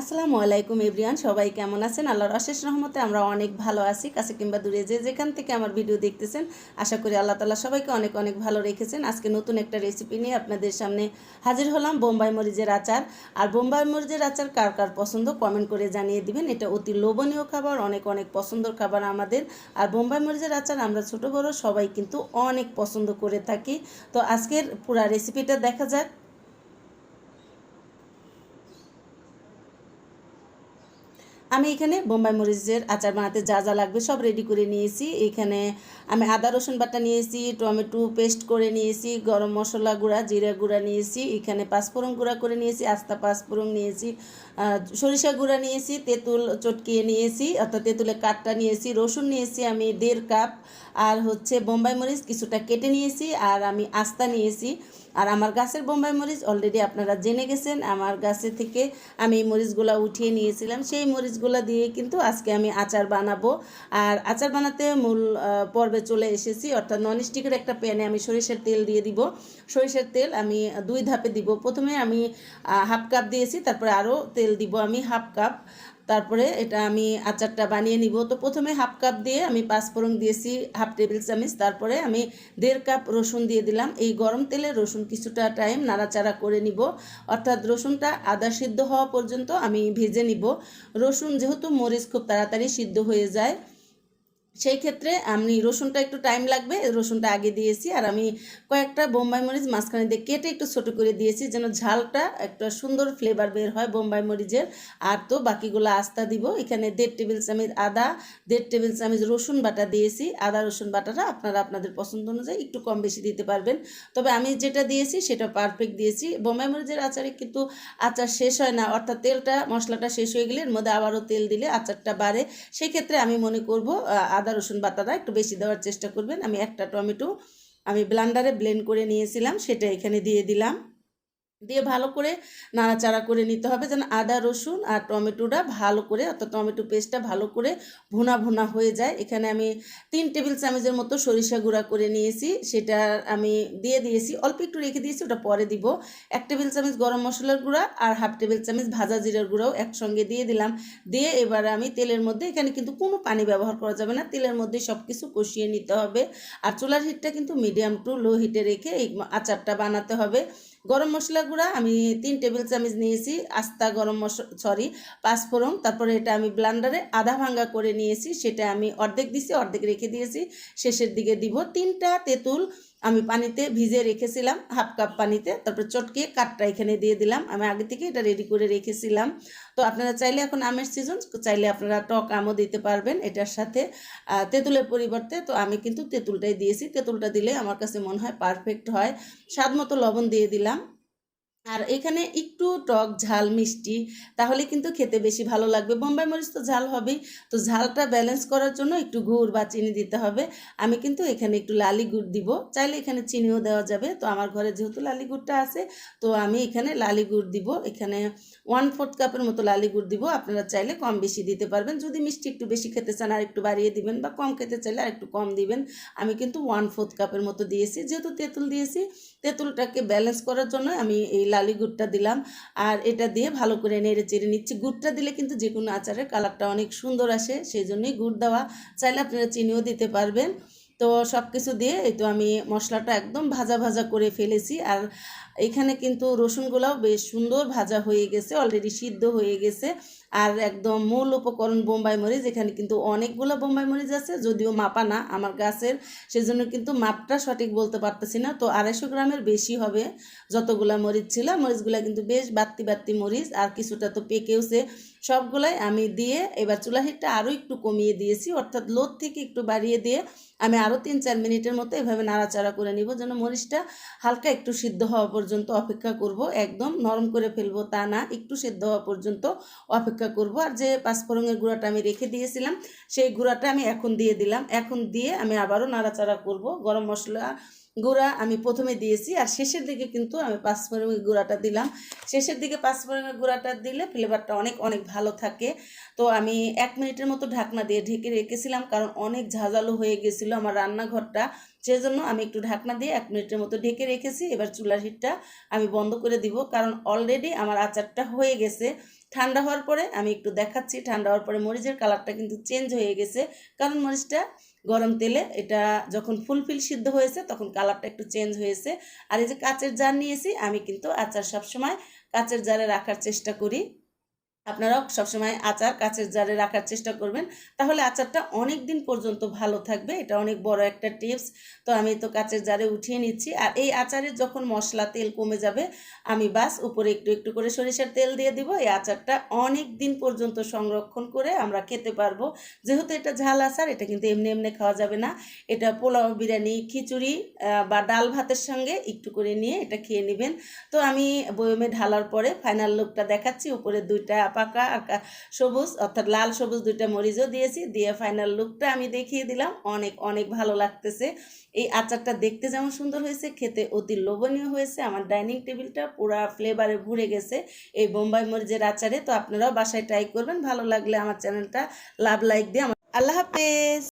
আসসালামু আলাইকুম এভরিয়ান সবাই কেমন আছেন? আল্লাহর অশেষ রহমতে আমরা অনেক ভালো আছি, কাছে কিংবা দূরে। যে যেখান থেকে আমার ভিডিও দেখতেছেন, আশা করি আল্লাহ তালা সবাইকে অনেক অনেক ভালো রেখেছেন। আজকে নতুন একটা রেসিপি নিয়ে আপনাদের সামনে হাজির হলাম, বোম্বাই মরিচের আচার। আর বোম্বাই মরিচের আচার কার কার পছন্দ কমেন্ট করে জানিয়ে দিবেন। এটা অতি লোভনীয় খাবার, অনেক অনেক পছন্দর খাবার আমাদের। আর বোম্বাই মরিচের আচার আমরা ছোট বড় সবাই কিন্তু অনেক পছন্দ করে থাকি। তো আজকের পুরা রেসিপিটা দেখা যাক। আমি এখানে বোম্বাই মরিচের আচার বানাতে যা যা লাগবে সব রেডি করে নিয়েছি। এখানে আমি আদা, রসুন বাটা নিয়েছি, টমেটো পেস্ট করে নিয়েছি, গরম মশলা গুঁড়া, জিরা গুঁড়া নিয়েছি, এখানে পাঁচফোড়ন গুঁড়া করে নিয়েছি, আস্তা পাঁচফোড়ন নিয়েছি সরিষা গুঁড়া নিয়েছি, তেঁতুল চটকিয়ে নিয়েছি, অর্থাৎ তেঁতুলের কাঠটা নিয়েছি, রসুন নিয়েছি আমি দেড় কাপ, আর হচ্ছে বোম্বাই মরিচ কিছুটা কেটে নিয়েছি, আর আমি আস্তা নিয়েছি। আর আমার গাছের বোম্বাই মরিচ অলরেডি আপনারা জেনে গেছেন, আমার গাছে থেকে আমি এই মরিচগুলো উঠিয়ে নিয়েছিলাম। সেই মরিচগুলো দিয়ে কিন্তু আজকে আমি আচার বানাবো। আর আচার বানাতে মূল পর্বে চলে এসেছি। অর্থাৎ ননস্টিকের একটা প্যানে আমি সরিষার তেল দিয়ে দিব। সরিষার তেল আমি দুই ধাপে দিব। প্রথমে আমি হাফ কাপ দিয়েছি, তারপরে আরও তেল দিব আমি হাফ কাপ তারপরে এটা আমি আচারটা বানিয়ে নিব। তো প্রথমে হাফ কাপ দিয়ে আমি পাঁচফোড়ন দিয়েছি, হাফ টেবিল চামচ। তারপরে আমি দেড় কাপ রসুন দিয়ে দিলাম। এই গরম তেলে রসুন কিছুটা টাইম নাড়াচাড়া করে নিব। অর্থাৎ রসুনটা আদা সিদ্ধ হওয়া পর্যন্ত আমি ভেজে নিব। রসুন যেহেতু মরিচ খুব তাড়াতাড়ি সিদ্ধ হয়ে যায় সেই ক্ষেত্রে আমি রসুনটা একটু টাইম লাগবে রসুনটা আগে দিয়েছি আর আমি কয়েকটা বোম্বাই মরিচ মাঝখানে দিয়ে কেটে একটু ছোটো করে দিয়েছি যেন ঝালটা একটা সুন্দর ফ্লেভার বের হয় বোম্বাই মরিচের। আর তো বাকিগুলো আস্তা দিব এখানে দেড় টেবিল চামচ আদা দেড় টেবিল চামচ রসুন বাটা দিয়েছি। আদা রসুন বাটাটা আপনারা আপনাদের পছন্দ অনুযায়ী একটু কম বেশি দিতে পারবেন। তবে আমি যেটা দিয়েছি সেটা পারফেক্ট দিয়েছি। বোম্বাই মরিচের আচারে কিন্তু আচার শেষ হয় না অর্থাৎ তেলটা মশলাটা শেষ হয়ে গেলে এর মধ্যে আবারও তেল দিলে আচারটা বাড়ে। সেই ক্ষেত্রে আমি মনে করব আহ, আদা, রসুন বাটাটা একটু বেশি দেওয়ার চেষ্টা করবেন। আমি একটা টমেটো আমি ব্লান্ডারে ব্লেন্ড করে নিয়েছিলাম, সেটা এখানে দিয়ে দিলাম। দিয়ে ভালো করে নাড়াচাড়া করে নিতে হবে যেন আদা, রসুন আর টমেটোটা ভালো করে, অর্থাৎ টমেটো পেস্টটা ভালো করে ভুনা ভুনা হয়ে যায়। এখানে আমি তিন টেবিল চামচের মতো সরিষা গুঁড়া করে নিয়েছি। সেটা আমি দিয়ে দিয়েছি। অল্প একটু রেখে দিয়েছি, ওটা পরে দিব। এক টেবিল চামচ গরম মশলার গুঁড়া আর হাফ টেবিল চামচ ভাজা জিরার গুঁড়াও একসঙ্গে দিয়ে দিলাম। দিয়ে এবার আমি তেলের মধ্যে, এখানে কিন্তু কোনো পানি ব্যবহার করা যাবে না। তেলের মধ্যে সব কিছু কষিয়ে নিতে হবে। আর চুলার হিটটা কিন্তু মিডিয়াম টু লো হিটে রেখে এই আচারটা বানাতে হবে। গরম মশলা গুঁড়া, আমি তিন টেবিল চামচ নিয়েছি, আস্তা গরম মশলা সরি পাঁচফোড়ন তারপরে এটা আমি ব্লান্ডারে আধা ভাঙ্গা করে নিয়েছি, সেটা আমি অর্ধেক দিছি, অর্ধেক রেখে দিয়েছি, শেষের দিকে দিব তিনটা তেঁতুল, আমি পানিতে ভিজে রেখেছিলাম হাফ কাপ পানিতে, তারপর চটকে কাঠটা এখানে দিয়ে দিলাম, আমি আগে থেকে এটা রেডি করে রেখেছিলাম। তো আপনারা চাইলে এখন আমের সিজন চাইলে আপনারা টক আমও দিতে পারবেন এটার সাথে তেঁতুলের পরিবর্তে, তো আমি কিন্তু তেঁতুলটাই দিয়েছি, তেঁতুলটা দিলে আমার কাছে মনে হয় পারফেক্ট হয় স্বাদ মতো লবণ দিয়ে দিলাম। আর এখানে একটু টক ঝাল মিষ্টি, তাহলে কিন্তু খেতে বেশি ভালো লাগবে। বোম্বাই মরিচ তো ঝাল হবেই। তো ঝালটা ব্যালেন্স করার জন্য একটু গুড় বা চিনি দিতে হবে। আমি কিন্তু এখানে একটু লালি গুড় দিব। চাইলে এখানে চিনিও দেওয়া যাবে। তো আমার ঘরে যেহেতু লালি গুড়টা আছে, তো আমি এখানে লালি গুড় দিব। এখানে ওয়ান ফোর্থ কাপের মতো লালি গুড় দিব। আপনারা চাইলে কম বেশি দিতে পারবেন। যদি মিষ্টি একটু বেশি খেতে চান, আর একটু বাড়িয়ে দিবেন বা কম খেতে চাইলে আর একটু কম দিবেন, আমি কিন্তু ওয়ান ফোর্থ কাপের মতো দিয়েছি। যেহেতু তেঁতুল দিয়েছি, তেঁতুলটাকে ব্যালেন্স করার জন্য আমি এই লালি গুড়টা দিলাম। আর এটা দিয়ে ভালো করে নেড়ে চেড়ে নিচ্ছি। গুড়টা দিলে কিন্তু যে কোনো আচারের কালারটা অনেক সুন্দর আসে, সেই জন্যই গুড় দেওয়া। চাইলে আপনারা চিনিও দিতে পারবেন। তো সব কিছু দিয়ে এই তো আমি মশলাটা একদম ভাজা ভাজা করে ফেলেছি। আর এখানে কিন্তু রসুনগুলাও বেশ সুন্দর ভাজা হয়ে গেছে অলরেডি সিদ্ধ হয়ে গেছে। আর একদম মূল উপকরণ বোম্বাই মরিচ, এখানে কিন্তু অনেকগুলো বোম্বাই মরিচ আছে, যদিও মাপা না আমার গাছের, সেজন্য কিন্তু মাপটা সঠিক বলতে পারতেছি না। তো আড়াইশো গ্রামের বেশি হবে যতগুলা মরিচ ছিল, মরিচগুলা কিন্তু বেশ বাত্তি বাত্তি মরিচ, আর কিছুটা তো পেকেওছে। সবগুলাই আমি দিয়ে এবার চুলা হিটটা আরও একটু কমিয়ে দিয়েছি, অর্থাৎ লোদ থেকে একটু বাড়িয়ে দিয়ে আমি আরও তিন চার মিনিটের মতো এভাবে নাড়াচাড়া করে নিব যেন মরিচটা হালকা একটু সিদ্ধ হওয়া পর্যন্ত অপেক্ষা করব, একদম নরম করে ফেলব তা না, একটু সিদ্ধ হওয়া পর্যন্ত অপেক্ষা করব। আর যে পাঁচফোড়নের গুঁড়াটা আমি রেখে দিয়েছিলাম, সেই গুঁড়াটা আমি এখন দিয়ে দিলাম, এখন দিয়ে আমি আবারও নাড়াচাড়া করব, গরম মশলা গুঁড়া আমি প্রথমে দিয়েছি আর শেষের দিকে কিন্তু আমি পাঁচ পাঁচফোড়নের গুঁড়াটা দিলাম। শেষের দিকে পাঁচ পাঁচফোড়নের গুঁড়াটা দিলে ফ্লেভারটা অনেক অনেক ভালো থাকে। তো আমি এক মিনিটের মতো ঢাকনা দিয়ে ঢেকে রেখেছিলাম কারণ অনেক ঝাঁঝালো হয়ে গেছিল আমার রান্নাঘরটা। সেজন্য আমি একটু ঢাকনা দিয়ে এক মিনিটের মতো ঢেকে রেখেছি। এবার চুলার হিটটা আমি বন্ধ করে দিব কারণ অলরেডি আমার আচারটা হয়ে গেছে। ঠান্ডা হওয়ার পরে আমি একটু দেখাচ্ছি। ঠান্ডা হওয়ার পরে মরিচের কালারটা কিন্তু চেঞ্জ হয়ে গেছে। কারণ মরিচটা গরম তেলে এটা যখন ফুলফিল সিদ্ধ হয়েছে, তখন কালারটা একটু চেঞ্জ হয়েছে। আর এই যে কাচের জার নিয়েছি, আমি কিন্তু আচার সবসময় কাচের জারে রাখার চেষ্টা করি। আপনারাও সবসময় আচার কাচের জারে রাখার চেষ্টা করবেন। তাহলে আচারটা অনেক দিন পর্যন্ত ভালো থাকবে। এটা অনেক বড় একটা টিপস। তো আমি তো কাচের জারে উঠিয়ে নিচ্ছি। আর এই আচারের যখন মশলা তেল কমে যাবে, আমি বাস উপরে একটু একটু করে সরিষার তেল দিয়ে দিব। এই আচারটা অনেক দিন পর্যন্ত সংরক্ষণ করে আমরা খেতে পারব। যেহেতু এটা ঝাল আচার, এটা কিন্তু এমনি এমনি খাওয়া যাবে না। এটা পোলাও, বিরিয়ানি, খিচুড়ি বা ডাল ভাতের সঙ্গে একটু করে নিয়ে এটা খেয়ে নেবেন। তো আমি বয়মে ঢালার পরে ফাইনাল লুকটা দেখাচ্ছি। উপরে দুইটা পাকা আর সবুজ, অর্থাৎ লাল, সবুজ দুইটা মরিচও দিয়েছি। দিয়ে ফাইনাল লুকটা আমি দেখিয়ে দিলাম। অনেক অনেক ভালো লাগতেছে। এই আচারটা দেখতে যেমন সুন্দর হয়েছে, খেতে অতি লোভনীয় হয়েছে। আমার ডাইনিং টেবিলটা পুরা ফ্লেভারে ভরে গেছে এই বোম্বাই মরিচের আচারে। তো আপনারাও বাসায় ট্রাই করবেন। ভালো লাগলে আমার চ্যানেলটা লাভ লাইক দিয়ে আমার আল্লাহ হাফেজ!